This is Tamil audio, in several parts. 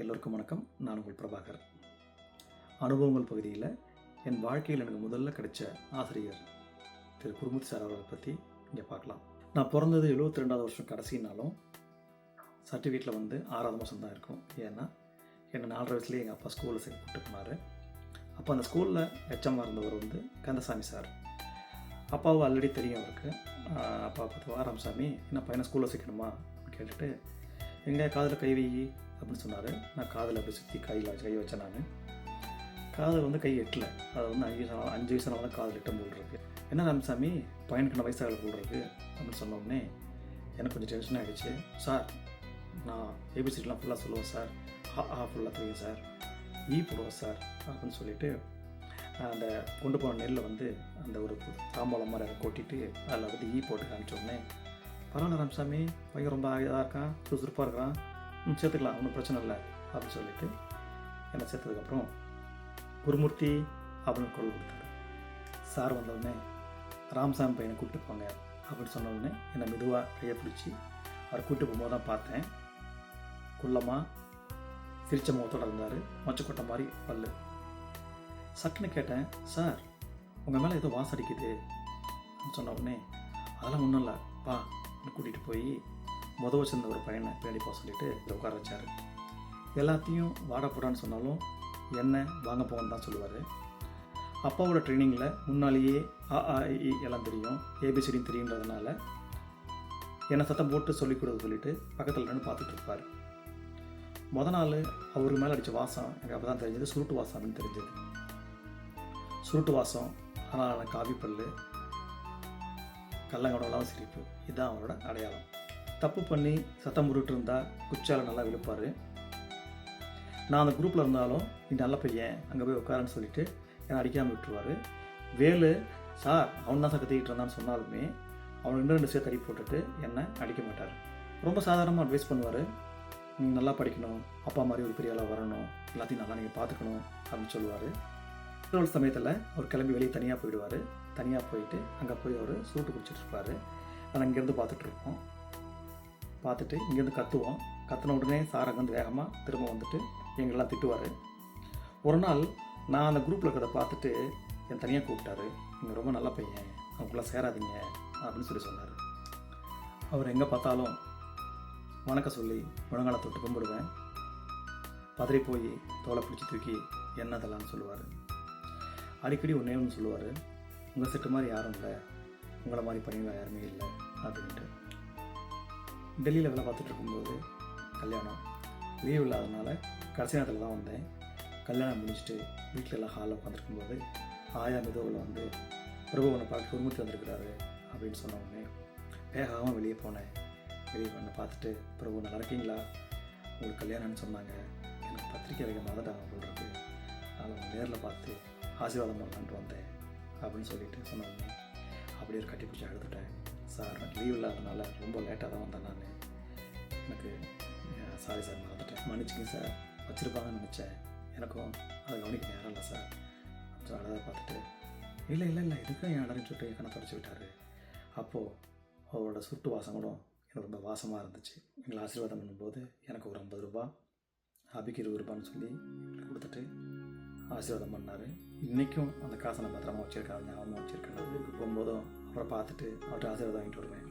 எல்லோருக்கும் வணக்கம். நான் உங்கள் பிரபாகர். அனுபவங்கள் பகுதியில் என் வாழ்க்கையில் எனக்கு முதல்ல கிடைச்ச ஆசிரியர் திரு குருமூர்த்தி சார் அவர்களை பற்றி இங்கே பார்க்கலாம். நான் பிறந்தது 72 ரெண்டாவது வருஷம் கடைசினாலும் சர்டிஃபிகேட்டில் வந்து ஆறாவது மாதம் தான் இருக்கும். ஏன்னா என்னை நாலரை வயசுலேயே எங்கள் அப்பா ஸ்கூலில் சேர்த்து கூப்பிட்டு போனார். அப்போ அந்த ஸ்கூலில் எச்சமாக HM இருந்தவர் வந்து கந்தசாமி சார். அப்பாவும் ஆல்ரெடி தெரியும் அவருக்கு. அப்பா பார்த்து ஆராமசாமி என்ன பையனை ஸ்கூலில் சேர்க்கணுமா? அப்படின்னு கேட்டுட்டு எங்கே காதில் கை அப்படின்னு சொன்னார். நான் காதில் அப்படி சுற்றி கையில் கை வச்சேன் நான். காதில் வந்து கை எட்டலை. அது வந்து அஞ்சு வயசு அஞ்சு வயசுனால தான் காதில் எட்டும் போல் இருக்குது என்ன ராமசாமி பையனுக்கு என்ன வயசாகல போல் அப்படின்னு சொன்னோடனே எனக்கு கொஞ்சம் டென்ஷன் ஆகிடுச்சு சார் நான் ஏபிசிடிலாம் ஃபுல்லாக சொல்லுவேன் சார். ஆ ஆ ஃபுல்லாக தெரியும் சார். ஈ போடுவேன் சார் அப்படின்னு சொல்லிட்டு அந்த கொண்டு போன நெல்லில் வந்து அந்த ஒரு தாம்பாளம் மாதிரி கொட்டிட்டு அதில் வந்து ஈ போட்டு காமிச்சோடனே பரவாயில்ல ராமசாமி பையன் ரொம்ப இதாக இருக்கான் சுறுசுறுப்பாக இருக்கிறான் சேர்த்துக்கலாம் ஒன்றும் பிரச்சனை இல்லை அப்படின்னு சொல்லிட்டு என்னை சேர்த்ததுக்கப்புறம் குருமூர்த்தி அப்படின்னு குரல் கொடுத்தாரு. சார் வந்தவுடனே ராம்சாமி பையனை கூப்பிட்டு போங்க அப்படின்னு சொன்ன உடனே என்னை மெதுவாக கையை பிடிச்சி அவர் கூப்பிட்டு போகும்போது தான் பார்த்தேன். குள்ளமாக சிரிச்ச முகத்தோட இருந்தார் மொச்சக்கொட்டை மாதிரி பல்லு. சட்டுன்னு கேட்டேன் சார் உங்கள் மேலே ஏதோ வாசடிக்குது அப்படின்னு சொன்ன உடனே அதெல்லாம் ஒன்றும் இல்லை வா கூட்டிகிட்டு போய் முத வச்சிருந்த ஒரு பையனை பின்னாடி போக சொல்லிட்டு உட்கார வச்சார். எல்லாத்தையும் வாட போடான்னு சொன்னாலும் என்ன வாங்க போங்கன்னு தான் சொல்லுவார். அப்பாவோட ட்ரைனிங்கில் முன்னாலேயே ஆ ஆ இ, எல்லாம் தெரியும். ஏபிசிடியும் தெரியுன்றதுனால என்னை சத்தம் போட்டு சொல்லிக் கொடுக்க சொல்லிட்டு பக்கத்தில் நின்று பார்த்துட்டு இருப்பார். மொதல் நாள் அவருக்கு மேலே அடித்த வாசம் எனக்கு அப்போ தான் தெரிஞ்சது. சுருட்டு வாசம் அப்படின்னு தெரிஞ்சது. சுருட்டு வாசம் ஆனால் காவி பல்லு கள்ளங்கடவுலாம் சிரிப்பு இதுதான் அவரோட அடையாளம். தப்பு பண்ணி சத்தம் முருட்டு இருந்தால் குச்சால நல்லா விழுப்பார். நான் அந்த குரூப்பில் இருந்தாலும் நீ நல்ல பையன் அங்கே போய் உட்காரன்னு சொல்லிட்டு என்னை அடிக்காமல் விட்டுருவார். வேலு சார் அவன் தான் கத்திக்கிட்டு இருந்தான்னு சொன்னாலுமே அவன் இன்னும் ரெண்டு சேர்த்து அடி போட்டுட்டு என்னை அடிக்க மாட்டார். ரொம்ப சாதாரணமாக அட்வைஸ் பண்ணுவார். நீங்கள் நல்லா படிக்கணும் அப்பா மாதிரி ஒரு பெரிய ஆளாக வரணும் எல்லாத்தையும் நல்லா நீங்கள் பார்த்துக்கணும் அப்படின்னு சொல்லுவார். இன்னொரு சமயத்தில் அவர் கிளம்பி வெளியே தனியாக போயிடுவார். தனியாக போயிட்டு அங்கே போய் அவர் சூட்டு குடிச்சிட்டு இருப்பார். நான் இங்கேருந்து பார்த்துட்ருப்போம் பார்த்துட்டு இங்கேருந்து கத்துவோம். கத்தின உடனே சார் அங்கேருந்து வேகமாக திரும்ப வந்துட்டு எங்கெல்லாம் திட்டுவார். ஒரு நாள் நான் அந்த குரூப்பில் இருக்கிறத பார்த்துட்டு என் தனியாக கூப்பிட்டாரு. நீங்கள் ரொம்ப நல்ல பையன். அவங்களாம் சேராதீங்க. அப்படின்னு சொல்லி சொன்னார். அவர் எங்கே பார்த்தாலும் வணக்கம் சொல்லி முழங்கால தொட்டு கும்பிடுவேன். பதறி போய் தோலை பிடிச்சி தூக்கி என்னதெல்லாம் சொல்லுவார். அடிக்கடி ஒன்றே ஒன்று சொல்லுவார். உங்கள் செட்டு மாதிரி யாரும் இல்லை. உங்களை மாதிரி பணிவா யாருமே இல்லை. அப்படின்ட்டு. டெல்லியில் வேலை பார்த்துட்டு இருக்கும்போது கல்யாணம் லீவ் இல்லாதனால கடைசி நேரத்தில் தான் வந்தேன். கல்யாணம் முடிச்சுட்டு வீட்டில் எல்லாம் ஹாலில் உட்காந்துருக்கும்போது ஆயா மெதுவில் வந்து பிரபு உன்னை பார்க்க குருமூர்த்தி வந்திருக்கிறாரு அப்படின்னு சொன்ன உடனே வேகாமல் வெளியே போனேன். வெளியே பண்ண பார்த்துட்டு பிரபு நல்லா இருக்கீங்களா? உங்களுக்கு கல்யாணம்னு சொன்னாங்க. எனக்கு பத்திரிக்கை வைக்க மறந்துட்டாங்க போல் இருக்கு. நேரில் பார்த்து ஆசீர்வாதம் பண்ணலான்ட்டு வந்தேன் அப்படின்னு சொல்லிட்டு சொன்ன உடனே அப்படியே கட்டி பிடிச்சி அழுதுட்டேன். சார் எனக்கு லீவ் இல்லாதனால ரொம்ப லேட்டாக தான் வந்தேன் நான். எனக்கு சாரி சார் மறந்துட்டேன். மன்னிச்சுங்க சார் வச்சுருப்பாங்கன்னு நினச்சேன். எனக்கும் அதை கவனிக்க நேரம் இல்லை சார் கொஞ்சம் அழகாக பார்த்துட்டு இல்லை இல்லை இல்லை இதுக்கும் என் அடன்னு சொல்லிட்டு கண்ணை தொடச்சி விட்டார். அப்போது அவரோட சுட்டு வாசம் கூட எனக்கு ரொம்ப வாசமாக இருந்துச்சு. எங்களை ஆசீர்வாதம் பண்ணும்போது எனக்கு ஒரு ஐம்பது ரூபா அபிக்கு இருபது ரூபான்னு சொல்லி கொடுத்துட்டு ஆசீர்வாதம் பண்ணார். இன்றைக்கும் அந்த காசை நான் பத்திரமா வச்சுருக்கேன் ஞாபகமாக வச்சுருக்கேன். போகும்போதும் அவரை பார்த்துட்டு அவர்கிட்ட ஆசீர்வாதம் வாங்கிட்டு வருவேன்.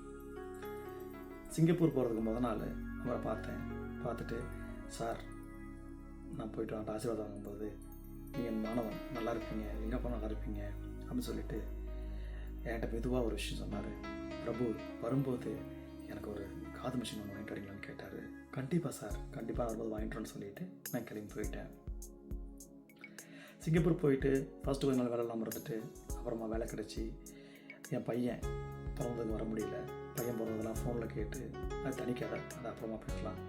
சிங்கப்பூர் போகிறதுக்கு முத நாள் அவரை பார்த்தேன். பார்த்துட்டு சார் நான் போயிட்டு அவர்கிட்ட ஆசீர்வாதம் வாங்கும்போது நீங்கள் மாணவன் நல்லா இருப்பீங்க எங்கள் அப்பா நல்லா இருப்பீங்க அப்படின்னு சொல்லிட்டு என்கிட்ட மெதுவாக ஒரு விஷயம் சொன்னார். பிரபு வரும்போது எனக்கு ஒரு காது மிஷின் ஒன்று வாங்கிட்டு வரீங்களான்னு கேட்டார். கண்டிப்பாக சார் கண்டிப்பாக வரும்போது வாங்கிட்டு சொல்லிட்டு நான் கிளம்பி போயிட்டேன். சிங்கப்பூர் போயிட்டு ஃபஸ்ட்டு கொஞ்ச நாள் வேலை இல்லாமல் இருந்துட்டு அப்புறமா வேலை கிடச்சி என் பையன் பிறந்ததுக்கு வர முடியல. பையன் பிறந்ததெல்லாம் ஃபோனில் கேட்டு அது தனிக்கதை அதை அப்புறமா பேசலாம்.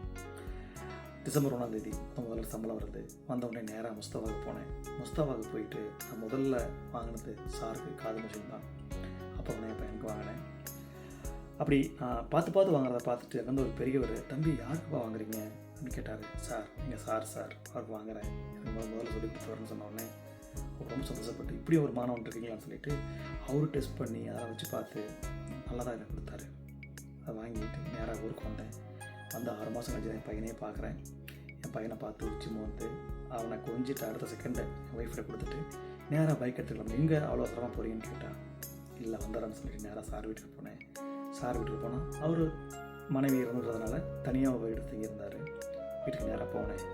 டிசம்பர் ஒன்றாந்தேதி முதல்ல சம்பளம் வருது. வந்தவுடனே நேராக முஸ்தபாவுக்கு போனேன். முஸ்தபாவுக்கு போயிட்டு நான் முதல்ல வாங்கினது சாருக்கு காது மிஷின் தான். அப்புறம் உடனே என் பையனுக்கு வாங்கினேன். அப்படி நான் பார்த்து பார்த்து வாங்குறத பார்த்துட்டு வந்து ஒரு பெரியவர் தம்பி யாருக்குப்பா வாங்குறீங்க? அப்படின்னு கேட்டார். சார் நீங்கள் சார் சார் அவருக்கு வாங்குறேன். எனக்கு முதல்ல சொல்லி சொல்லி கொடுத்துருன்னு சொன்ன உடனே ரொம்ப சந்தோஷப்பட்டு இப்படி ஒரு மாணவன் இருக்கீங்களான்னு சொல்லிட்டு அவரு டெஸ்ட் பண்ணி அதெல்லாம் வச்சு பார்த்து நல்லா தான் எனக்கு கொடுத்தாரு. அதை வாங்கிட்டு நேராக ஊருக்கு வந்தேன். வந்து ஆறு மாதம் கழிச்சு என் பையனையே பார்க்குறேன். என் பையனை பார்த்து உச்சி மோந்து அவனை கொஞ்சிட்டு அடுத்த செகண்டை என் கொடுத்துட்டு நேராக பைக் எடுத்துக்கலாம். எங்கே அவ்வளோ தரமாக போகிறீங்கன்னு கேட்டான் இல்லை வந்துடுறேன்னு சொல்லிட்டு நேராக சார் வீட்டுக்கு போனேன். சார் வீட்டுக்கு போனால் அவர் மனைவி இருந்துறதுனால தனியாக பைக் எடுத்து இருந்தார். வீட்டுக்கு நேராக போனேன்.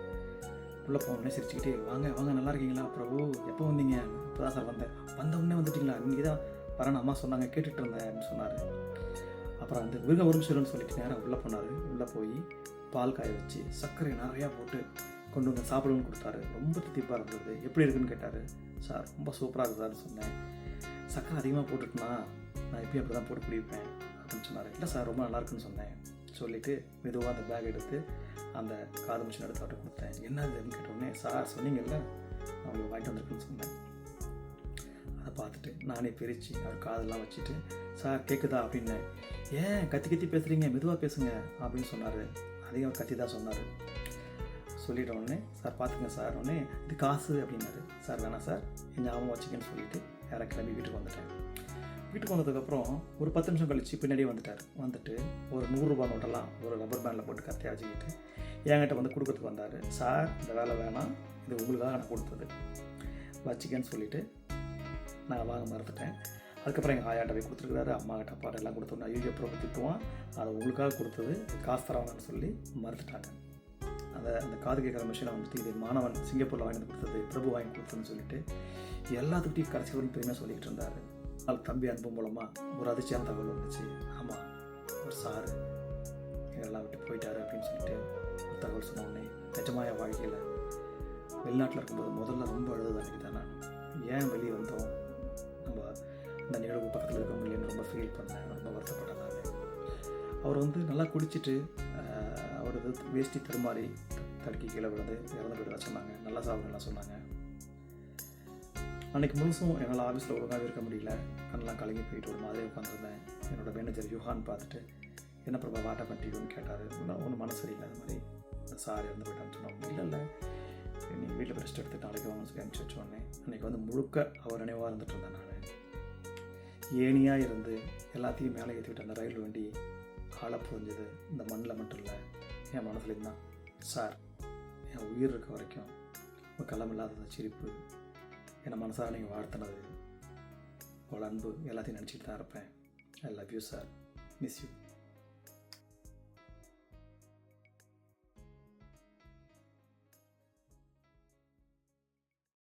உள்ளே போனோடனே சிரிச்சுக்கிட்டே வாங்க வாங்க நல்லா இருக்கீங்களா பிரபு எப்போ வந்தீங்க? இப்போ தான் சார் வந்தேன் வந்த உடனே வந்துட்டீங்களா? நீங்கள் தான் வரேன் அம்மா சொன்னாங்க கேட்டுட்டு இருந்தேன் அப்படின்னு சொன்னார். அப்புறம் அந்த மிருக ஒரு சொல்லிட்டு நேராக உள்ளே போனார். உள்ளே போய் பால் காய வச்சு சர்க்கரை நிறையா போட்டு கொண்டு வந்து சாப்பிடணும்னு கொடுத்தாரு. ரொம்ப தித்திப்பாக இருந்தது. எப்படி இருக்குன்னு கேட்டார். சார் ரொம்ப சூப்பராக இருக்குதான்னு சொன்னேன். சர்க்கரை அதிகமாக போட்டுட்டுனா நான் எப்பயும் அப்படி தான் போட்டு குடிப்பேன் அப்படின்னு சொன்னார். இல்லை சார் ரொம்ப நல்லாயிருக்குன்னு சொன்னேன் சொல்லிவிட்டு மெதுவாக அந்த பேக் எடுத்து அந்த காது மிஷின் எடுத்து அவர்கிட்ட கொடுத்தேன். என்ன இதுன்னு கேட்ட உடனே சார் சொன்னீங்கல்ல நான் உங்களுக்கு வாங்கிட்டு வந்திருக்குன்னு சொன்னேன். அதை பார்த்துட்டு நானே பிரித்து அவர் காதெல்லாம் வச்சுட்டு சார் கேட்குதா அப்படின்னு ஏன் கத்தி கத்தி பேசுகிறீங்க மெதுவாக பேசுங்க அப்படின்னு சொன்னார். அதிகம் கத்தி தான் சொன்னார். சொல்லிட்ட உடனே சார் பார்த்துங்க சார் உடனே இது காசு அப்படின்னாரு. சார் வேணாம் சார் என் ஞாபகம் வச்சுக்கன்னு சொல்லிட்டு யாரை கிளம்பி வீட்டுக்கு வந்துட்டேன். வீட்டுக்கு வந்ததுக்கப்புறம் ஒரு பத்து நிமிஷம் கழிச்சு பின்னாடியே வந்துட்டார். வந்துட்டு ஒரு நூறுரூபா நோட்டெல்லாம் ஒரு ரப்பர் பேண்டில் போட்டு கத்தையாக வச்சுக்கிட்டு என்கிட்ட வந்து கொடுக்கறதுக்கு வந்தார். சார் இந்த வேலை வேணாம். இது உங்களுக்காக நான் கொடுத்தது. வச்சுக்கன்னு சொல்லிவிட்டு நான் வாங்க மறந்துட்டேன் அதுக்கப்புறம் எங்கள் ஆயாட்ட போய் கொடுத்துருக்காரு அம்மா கிட்ட அப்பாட்ட எல்லாம் கொடுத்தோன்னு ஐயோ அப்புறம் திட்டுவான். அதை உங்களுக்காக கொடுத்தது. காசு தரவாங்கன்னு சொல்லி மறுத்துட்டாங்க. அந்த அந்த காது கேட்குற மிஷினை வந்துட்டு இது மாணவன் சிங்கப்பூரில் வாங்கி கொடுத்தது பிரபு வாங்கி கொடுத்ததுன்னு சொல்லிட்டு எல்லாத்துக்கிட்டையும் கடைசி வரைக்கும் பெருமையாக சொல்லிக்கிட்டு இருந்தார். அது தம்பி அன்பு மூலமாக ஒரு அதிர்ச்சியான தகவல் வந்துச்சு ஆமாம் ஒரு சாரு எங்கெல்லாம் விட்டு போயிட்டாரு அப்படின்னு சொல்லிட்டு ஒரு தகவல் சொன்ன உடனே நிஜமாக என் வாழ்க்கையில் வெளிநாட்டில் இருக்கும்போது முதல்ல ரொம்ப அழுது அன்றைக்கி தான் நான் ஏன் வெளியே வந்தோம் நம்ம அந்த நிகழ்வு பக்கத்தில் இருக்க முடியலன்னு ரொம்ப ஃபீல் பண்ணேன் ரொம்ப வருத்தப்பட்டேன் நான் அவர் வந்து நல்லா குடிச்சிட்டு அவரது வேஷ்டி தருமாறி தடுக்கி கீழே விழுந்து இறந்து போயிடுறதா சொன்னாங்க நல்லா சாப்பிடலாம் சொன்னாங்க அன்றைக்கி முழுசும் என்னால் ஆஃபீஸில் ஒழுங்காகவே இருக்க முடியல. கண்ணெலாம் கலங்கி போயிட்டு ஒரு மாதிரி உட்காந்துருந்தேன் என்னோட மேனேஜர் யுஹான் பார்த்துட்டு என்ன பிரபா வாட்டை பண்ணிட்டுன்னு கேட்டார். ஒன்றும் மனசு சரியில்லை அந்த மாதிரி. சார் இருந்து போயிட்டான்னு சொன்னோம். இல்லை இல்லை. நீங்கள் வீட்டில் ரெஸ்ட் எடுத்து நாளைக்கு வாங்க சொல்லி அனுப்பிச்சி வச்சோடனே அன்றைக்கி வந்து முழுக்க அவர் நினைவாக இருந்துட்டு இருந்தேன் நான். ஏனியாக இருந்து எல்லாத்தையும் மேலே ஏற்றிவிட்டு அந்த ரயில் வண்டி ஆழ புரிஞ்சது. இந்த மண்ணில் மட்டும் இல்லை என் மனசுலேருந்து தான். சார் என் உயிர் இருக்க வரைக்கும் உங்கள் சிரிப்பு என்னை மனசார நீங்கள் வாழ்த்தினது. உங்கள் அன்பு எல்லாத்தையும் நினச்சிக்கிட்டு தான் இருப்பேன். I love you sir miss you